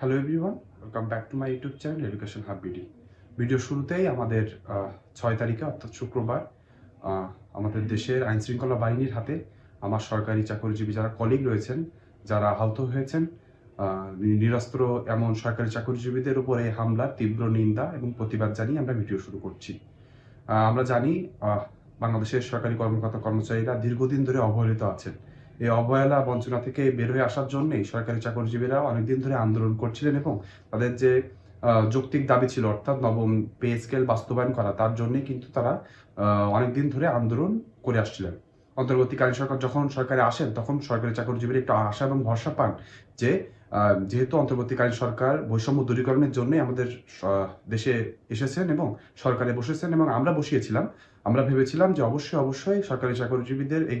Hello everyone welcome back to my YouTube channel Education Hub BD video শুরুতেই আমাদের ছয় তারিখে, অর্থাৎ শুক্রবার আমাদের দেশের আইন শৃঙ্খলা বাহিনীর হাতে আমার সরকারি চাকরিজীবী যারা কলিগ রয়েছেন, যারা আহত হয়েছেন নিরস্ত্র এমন সরকারি চাকরিজীবীদের উপরে হামলার তীব্র নিন্দা এবং প্রতিবাদ জানিয়ে আমরা ভিডিও শুরু করছি। আমরা জানি বাংলাদেশের সরকারি কর্মকর্তা কর্মচারীরা দীর্ঘদিন ধরে অবহেলিত আছেন। এই অবহেলা, বঞ্চনা থেকে বের হয়ে আসার জন্যই সরকারি চাকরিজীবীরা অনেকদিন ধরে আন্দোলন করছিলেন এবং তাদের যে যৌক্তিক দাবি ছিল, অর্থাৎ নবম পে স্কেল বাস্তবায়ন করা, তার জন্যই কিন্তু তারা অনেকদিন ধরে আন্দোলন করে আসছিলেন। অন্তর্বর্তীকালীন সরকার যখন সরকারে আসেন, তখন সরকারি চাকরিজীবীরা একটু আশা এবং ভরসা পান যে যেহেতু অন্তর্বর্তীকালীন সরকার বৈষম্য দূরীকরণের জন্যই আমাদের দেশে এসেছেন এবং সরকারে বসেছেন এবং আমরা বসিয়েছিলাম। আমরা ভেবেছিলাম যে অবশ্যই অবশ্যই সরকারি চাকরিজীবীদের এই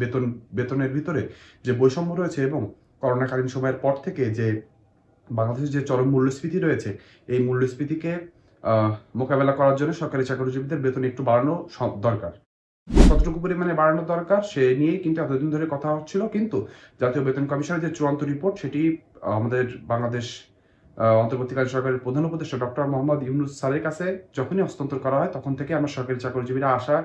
বেতন, বেতনের ভিতরে যে বৈষম্য রয়েছে এবং করোনাকালীন সময়ের পর থেকে যে বাংলাদেশের যে চরম মূল্যস্ফীতি রয়েছে, এই মূল্যস্ফীতিকে মোকাবেলা করার জন্য সরকারি চাকরিজীবীদের বেতন একটু বাড়ানো দরকার। কতটুকু পরিমাণে বাড়ানো দরকার, সে নিয়েই কিন্তু এতদিন ধরে কথা হচ্ছিল। কিন্তু জাতীয় বেতন কমিশনের যে চূড়ান্ত রিপোর্ট, সেটি আমাদের বাংলাদেশ অন্তর্বর্তীকালীন সরকারের প্রধান উপদেষ্টা ডক্টর মোহাম্মদ ইউনুস স্যারের কাছে যখনই হস্তান্তর করা হয়, তখন থেকে আমরা সরকারি চাকরিজীবীরা আশা,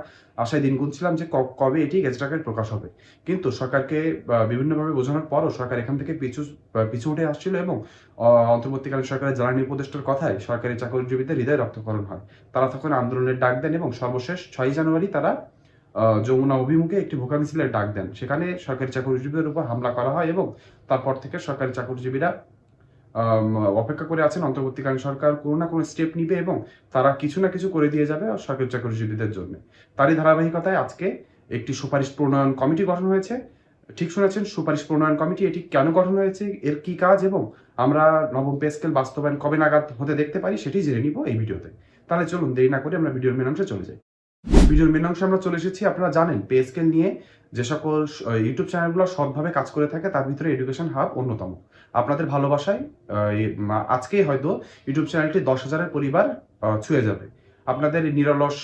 আশায় দিন গুনছিলাম যে কবে এটি গেজেট আকারে প্রকাশ হবে। কিন্তু সরকারকে বিভিন্নভাবে বোঝানোর পরও সরকার এখান থেকে পিছু পিছু উঠে আসছিল এবং অন্তর্বর্তীকালীন সরকারের জ্বালানি উপদেষ্টার কথায় সরকারি চাকরিজীবীদের হৃদয় রক্তকরণ হয়। তারা তখন আন্দোলনের ডাক দেন এবং সর্বশেষ ছয়ই জানুয়ারি তারা যমুনা অভিমুখে একটি ভোকা মিছিলের ডাক দেন। সেখানে সরকারি চাকরিজীবীদের উপর হামলা করা হয় এবং তারপর থেকে সরকারি চাকরিজীবীরা অপেক্ষা করে আছেন, অন্তর্বর্তীকালীন সরকার কোনো না কোনো স্টেপ নিবে এবং তারা কিছু না কিছু করে দিয়ে যাবে সরকারি চাকরিজীবীদের জন্য। তারই ধারাবাহিকতায় আজকে একটি সুপারিশ প্রণয়ন কমিটি গঠন হয়েছে। ঠিক শুনেছেন, সুপারিশ প্রণয়ন কমিটি এটি কেন গঠন হয়েছে, এর কি কাজ এবং আমরা নবম পে স্কেল বাস্তবায়ন কবে নাগাদ হতে দেখতে পারি সেটি জেনে নিব এই ভিডিওতে। তাহলে চলুন, দেরি না করে আমরা ভিডিওর মেন অংশে চলে যাই। ভিডিওর মেন অংশে আমরা চলে এসেছি। আপনারা জানেন পে স্কেল নিয়ে যে সকল ইউটিউব চ্যানেলগুলো সৎভাবে কাজ করে থাকে তার ভিতরে এডুকেশন হাব অন্যতম। আপনাদের ভালোবাসায় এই, আজকেই হয়তো ইউটিউব চ্যানেলটি দশ হাজারের পরিবার ছুঁয়ে যাবে। আপনাদের নিরলস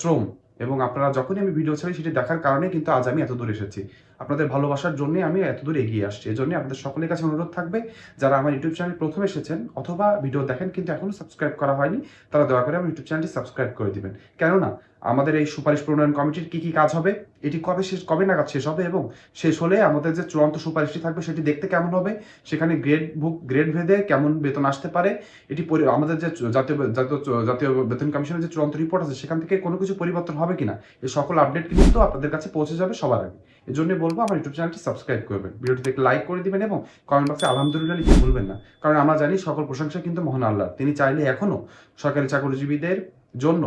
শ্রম এবং আপনারা যখনই আমি ভিডিও ছাড়ি সেটি দেখার কারণে কিন্তু আজ আমি এত দূর এসেছি। আপনাদের ভালোবাসার জন্য আমি এত দূর এগিয়ে আসছি। এজন্য আপনাদের সকলের কাছে অনুরোধ থাকবে যারা আমার ইউটিউব চ্যানেল প্রথম এসেছেন অথবা ভিডিও দেখেন কিন্তু এখনও সাবস্ক্রাইব করা হয়নি তারা দয়া করে আমার ইউটিউব চ্যানেলটি সাবস্ক্রাইব করে দিবেন। কেননা আমাদের এই সুপারিশ প্রণয়ন কমিটির কি কি কাজ হবে? এটি কবে শেষ, কবে নাগাদ শেষ হবে এবং শেষ হলে আমাদের যে চূড়ান্ত সুপারিশটি থাকবে সেটি দেখতে কেমন হবে? সেখানে গ্রেড বুক, গ্রেড ভেদে কেমন বেতন আসতে পারে? এটি আমাদের যে জাতীয় জাতীয় বেতন কমিশনের যে চূড়ান্ত রিপোর্ট আছে, সেখান থেকে কোনো কিছু পরিবর্তন হবে কিনা? এই সকল আপডেট কিন্তু আপনাদের কাছে পৌঁছে যাবে সবার আগে। এই জন্য বলব, আমার ইউটিউব চ্যানেলটি সাবস্ক্রাইব করবেন। ভিডিওটিতে লাইক করে দিবেন এবং কমেন্ট বক্সে আলহামদুলিল্লাহ লিখে ভুলবেন না। কারণ আমরা জানি সকল প্রশংসা কিন্তু মহান আল্লাহ তিনি চাইলে এখনও সরকারি চাকরিজীবীদের জন্য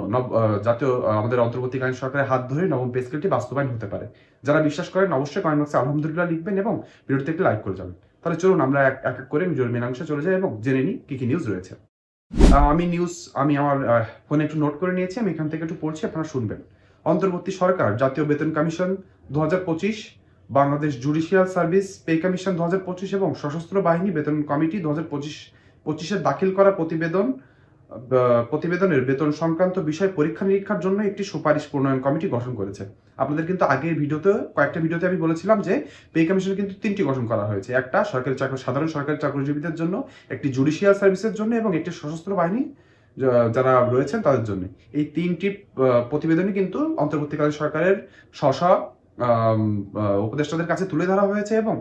জাতীয় আমাদের অন্তর্বর্তীকালীন সরকারের হাত ধরে নবম পে স্কেলটি বাস্তবায়ন হতে পারে। যারা বিশ্বাস করেন, অবশ্যই কমেন্ট বক্সে আলহামদুলিল্লাহ লিখবেন এবং ভিডিওতে একটি লাইক করে যাবেন। তাহলে চলুন আমরা এক এক করে ভিডিওর মেন অংশে চলে যাই এবং জেনে নিই কি কি নিউজ রয়েছে। আমি নিউজ আমি আমার ফোনে একটু নোট করে নিয়েছি, আমি এখান থেকে একটু পড়ছি, আপনারা শুনবেন। অন্তর্বর্তী সরকার, জাতীয় বেতন কমিশন দু হাজার পঁচিশ, Bangladesh judicial service pay commission দু হাজার পঁচিশ এবং সশস্ত্র বাহিনী বেতন কমিটি দু হাজার পঁচিশ, পঁচিশে দাখিল করা প্রতিবেদন প্রতিবেদনের বেতন সংক্রান্ত বিষয় পরীক্ষা নিরীক্ষার জন্য একটি সুপারিশ প্রণয়ন কমিটি গঠন করেছে। আপনাদের কিন্তু আগের ভিডিওতে, কয়েকটা ভিডিওতে আমি বলেছিলাম যে পে কমিশন কিন্তু তিনটি গঠন করা হয়েছে। একটা সরকারি চাকরি, সাধারণ সরকারি চাকরিজীবীদের জন্য, একটি জুডিশিয়াল সার্ভিসের জন্য এবং একটি সশস্ত্র বাহিনী যারা রয়েছেন তাদের জন্য। এই তিনটি প্রতিবেদনই কিন্তু অন্তর্বর্তীকালীন সরকারের স্ব উপদেষ্টাদের কাছে তুলে ধরা হয়েছে এবং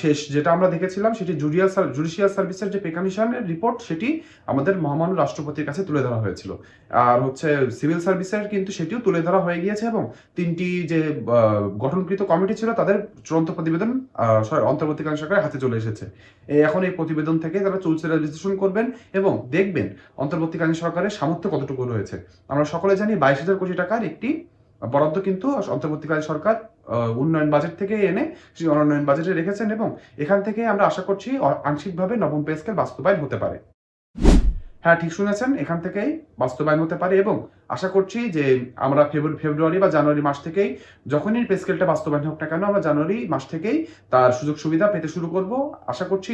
শেষ যেটা আমরা দেখেছিলাম সেটি জুডিয়াল জুডিশিয়াল সার্ভিসের যে পে কমিশনের রিপোর্ট সেটি আমাদের মহামান্য রাষ্ট্রপতির কাছে তুলে ধরা হয়েছিল। আর হচ্ছে সিভিল সার্ভিসের কিন্তু সেটিও তুলে ধরা হয়ে গিয়েছে এবং তিনটি যে গঠনকৃত কমিটি ছিল তাদের চূড়ান্ত প্রতিবেদন অন্তর্বর্তীকালীন সরকারের হাতে চলে এসেছে। এখন এই প্রতিবেদন থেকে তারা চলছে বিশ্লেষণ করবেন এবং দেখবেন অন্তর্বর্তীকালীন সরকারের সামর্থ্য কতটুকু রয়েছে। আমরা সকলে জানি বাইশ হাজার কোটি টাকার একটি বরাদ্দ কিন্তু অন্তর্বর্তীকালীন সরকার উন্নয়ন বাজেট থেকে এনে সেই উন্নয়ন বাজেটে রেখেছেন এবং এখান থেকে আমরা আশা করছি আংশিকভাবে নবম পে স্কেল বাস্তবায়ন হতে পারে। হ্যাঁ ঠিক শুনেছেন, এখান থেকেই বাস্তবায়ন হতে পারে এবং আশা করছি যে আমরা ফেব্রুয়ারি বা জানুয়ারি মাস থেকেই যখনই পে স্কেলটা বাস্তবায়ন হোক না কেন, আমরা জানুয়ারি মাস থেকেই তার সুযোগ সুবিধা পেতে শুরু করব। আশা করছি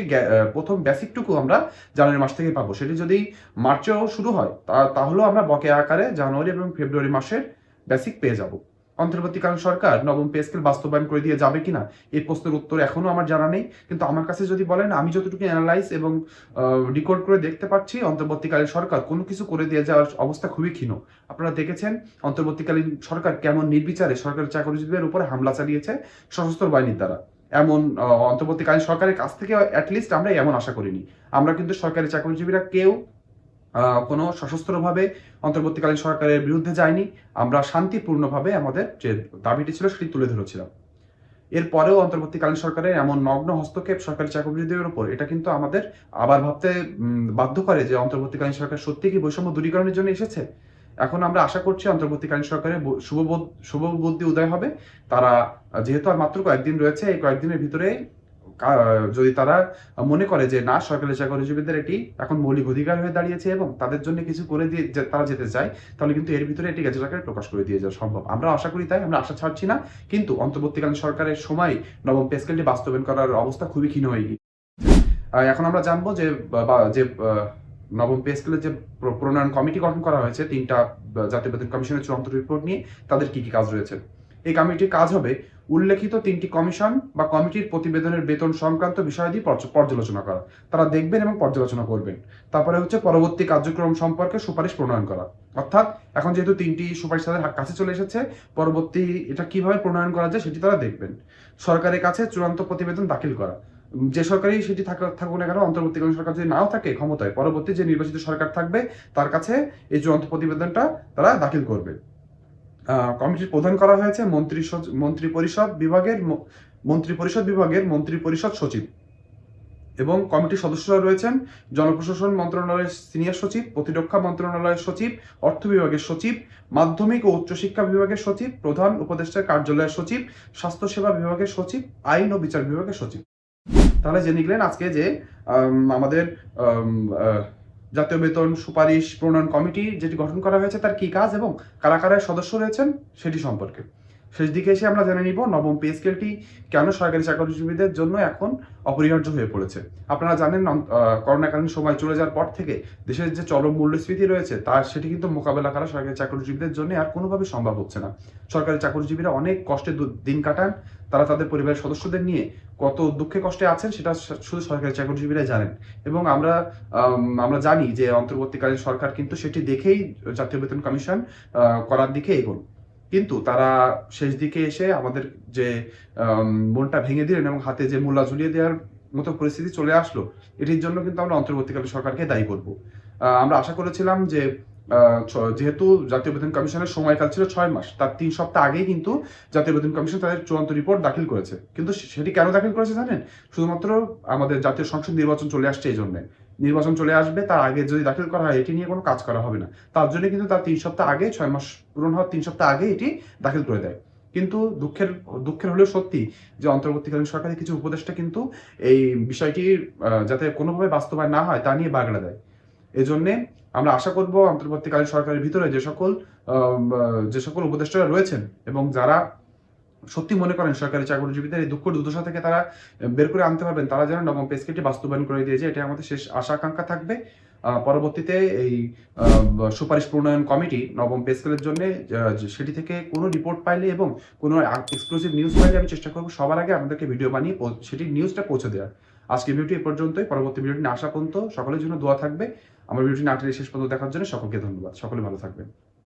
প্রথম বেসিকটুকু আমরা জানুয়ারি মাস থেকেই পাবো। সেটি যদি মার্চেও শুরু হয় তাহলেও আমরা বকেয়া আকারে জানুয়ারি এবং ফেব্রুয়ারি মাসের বেসিক পেয়ে যাব। অন্তর্বর্তীকালীন সরকার নবম পে স্কেল বাস্তবায়ন করে দিয়ে যাবে কিনা এই প্রশ্নের উত্তর এখনও আমার জানা নেই। কিন্তু আমার কাছে যদি বলেন, আমি যতটুকু অ্যানালাইজ এবং রেকর্ড করে দেখতে পাচ্ছি, অন্তর্বর্তীকালীন সরকার কোনো কিছু করে দিয়ে যাওয়ার অবস্থা খুবই ক্ষীণ। আপনারা দেখেছেন, অন্তর্বর্তীকালীন সরকার কেমন নির্বিচারে সরকারি চাকরিজীবীদের উপরে হামলা চালিয়েছে, সশস্ত্র বাহিনীর দ্বারা। এমন অন্তর্বর্তীকালীন সরকারের কাছ থেকে অ্যাটলিস্ট আমরা এমন আশা করিনি। আমরা কিন্তু সরকারি চাকরিজীবীরা কেউ কোনো সশস্ত্রভাবে অন্তর্বর্তীকালীন সরকারের বিরুদ্ধে যায়নি। আমরা শান্তিপূর্ণভাবে আমাদের যে দাবিটি ছিল সেটি তুলে ধরেছিলাম। এরপরেও অন্তর্বর্তীকালীন সরকারের এমন নগ্ন হস্তক্ষেপ সরকারি চাকরিজীবীদের উপর এটা কিন্তু আমাদের আবার ভাবতে বাধ্য করে যে অন্তর্বর্তীকালীন সরকার সত্যি কি বৈষম্য দূরীকরণের জন্য এসেছে। এখন আমরা আশা করছি অন্তর্বর্তীকালীন সরকারের শুভ বুদ্ধি উদয় হবে। তারা যেহেতু আর মাত্র কয়েকদিন রয়েছে, এই কয়েকদিনের ভিতরে যদি তারা মনে করে যে না সরকারি চাকরিজীবীদের এটি এখন মৌলিক অধিকার হয়ে দাঁড়িয়েছে এবং তাদের জন্য কিছু করে দিয়ে তারা যেতে চায় তাহলে কিন্তু এর ভিতরে এটি গেজেট আকারে প্রকাশ করে দিয়ে যাওয়া সম্ভব। আমরা আশা করি তাই আমরা আশা ছাড়ছি না কিন্তু অন্তর্বর্তীকালীন সরকারের সময় নবম পে স্কেলটি বাস্তবায়ন করার অবস্থা খুবই ক্ষীণ হয়ে আহ, এখন আমরা জানব যে যে নবম পে স্কেলের যে প্রণয়ন কমিটি গঠন করা হয়েছে তিনটা জাতীয় বেতন কমিশনের চূড়ান্ত রিপোর্ট নিয়ে তাদের কি কি কাজ রয়েছে? এই কমিটির কাজ হবে উল্লেখিত তিনটি কমিশন বা কমিটির প্রতিবেদনের বেতন সংক্রান্ত বিষয়াদি পর্য- পর্যালোচনা করা। তারা দেখবেন এবং পর্যালোচনা করবেন। তারপরে হচ্ছে পরবর্তী কার্যক্রম সম্পর্কে সুপারিশ প্রণয়ন করা। অর্থাৎ এখন যেহেতু তিনটি সুপারিশ তাদের কাছে চলে এসেছে, পরবর্তী এটা কীভাবে প্রণয়ন করা যায় সেটি তারা দেখবেন। সরকারের কাছে চূড়ান্ত প্রতিবেদন দাখিল করা। যে সরকারি সেটি থাকা- থাকুক না কেন, অন্তর্বর্তীকালীন সরকার যদি নাও থাকে ক্ষমতায়, পরবর্তী যে নির্বাচিত সরকার থাকবে, তার কাছে এই চূড়ান্ত প্রতিবেদনটা তারা দাখিল করবে। কমিটির প্রধান করা হয়েছে মন্ত্রী মন্ত্রী পরিষদ বিভাগের মন্ত্রী পরিষদ বিভাগের মন্ত্রী পরিষদ সচিব। এবং কমিটির সদস্যরা রয়েছেন জনপ্রশাসন মন্ত্রণালয়ের সিনিয়র সচিব, প্রতিরক্ষা মন্ত্রণালয়ের সচিব, অর্থ বিভাগের সচিব, মাধ্যমিক ও উচ্চশিক্ষা বিভাগের সচিব, প্রধান উপদেষ্টার কার্যালয়ের সচিব স্বাস্থ্যসেবা বিভাগের সচিব, আইন ও বিচার বিভাগের সচিব। তাহলে জেনে গেলেন আজকে যে আমাদের জাতীয় বেতন সুপারিশ প্রণয়ন কমিটি যেটি গঠন করা হয়েছে তার কি কাজ এবং কারা কারা সদস্য রয়েছেন সেটি সম্পর্কে। শেষ দিকে এসে আমরা জেনে নিব নবম পে স্কেলটি কেন সরকারি চাকরিজীবীদের জন্য এখন অপরিহার্য হয়ে পড়েছে। আপনারা জানেন করোনাকালীন সময় চলে যাওয়ার পর থেকে দেশের যে চরম মূল্যস্ফীতি রয়েছে তার সেটি কিন্তু মোকাবেলা করা সরকারি চাকরিজীবীদের জন্য আর কোনোভাবে সম্ভব হচ্ছে না। সরকারি চাকরিজীবীরা অনেক কষ্টে দিন কাটান তারা তাদের পরিবারের সদস্যদের নিয়ে কত দুঃখে কষ্টে আছেন সেটা শুধু সরকারি চাকরিজীবীরাই জানেন। এবং আমরা আম, আমরা জানি যে অন্তর্বর্তীকালীন সরকার কিন্তু সেটি দেখেই জাতীয় বেতন কমিশন করার দিকে এগোন। কিন্তু তারা শেষ দিকে এসে আমাদের যে মনটা ভেঙে দিলেন এবং হাতে যে মোল্লা ঝুলিয়ে দেওয়ার মতো পরিস্থিতি চলে আসলো, এটির জন্য কিন্তু আমরা অন্তর্বর্তীকালে সরকারকে দায়ী করব। আমরা আশা করেছিলাম যে যেহেতু জাতীয় বেতন কমিশনের সময়কাল ছিল ছয় মাস, তার তিন সপ্তাহ আগেই কিন্তু জাতীয় বেতন কমিশন তাদের চূড়ান্ত রিপোর্ট দাখিল করেছে। কিন্তু সেটি কেন দাখিল করেছে জানেন? শুধুমাত্র আমাদের জাতীয় সংসদ নির্বাচন চলে আসছে এই জন্য। নির্বাচন চলে আসবে, তার আগে যদি দাখিল করা হয়, এটি নিয়ে কোনো কাজ করা হবে না। তার জন্য কিন্তু তার তিন সপ্তাহ আগে, ছয় মাস পূরণ হওয়ার তিন সপ্তাহ আগে এটি দাখিল করে দেয়। কিন্তু দুঃখের দুঃখের হলেও সত্যি যে অন্তর্বর্তীকালীন সরকারের কিছু উপদেষ্টা কিন্তু এই বিষয়টি যাতে কোনোভাবে বাস্তবায়ন না হয়, তা নিয়ে বাগড়া দেয়। এজন্যে আমরা আশা করব অন্তর্বর্তীকালীন সরকারের ভিতরে যে সকল যে সকল উপদেষ্টারা রয়েছেন এবং যারা সত্যি মনে করেন সরকারি চাকরিজীবীদের এই দুঃখ দুর্দশা থেকে তারা বের করে আনতে পারবেন। তারা যেন নবম পে স্কেলটি বাস্তবায়ন করে দিয়েছে এটা আমাদের শেষ আশা আকাঙ্ক্ষা থাকবে। পরবর্তীতে এই সুপারিশ প্রণয়ন কমিটি নবম পে স্কেলের জন্য সেটি থেকে কোনো রিপোর্ট পাইলে এবং কোনো এক্সক্লুসিভ নিউজ পাইলে আমি চেষ্টা করব সবার আগে আমাদেরকে ভিডিও বানিয়ে সেটি নিউজটা পৌঁছে দেওয়ার। আজকে ভিডিওটি এ পর্যন্তই। পরবর্তী ভিডিওটি আসা পর্যন্ত সকলের জন্য দোয়া থাকবে। আমার ভিডিওটি না শেষ পর্যন্ত দেখার জন্য সকলকে ধন্যবাদ। সকলে ভালো থাকবেন।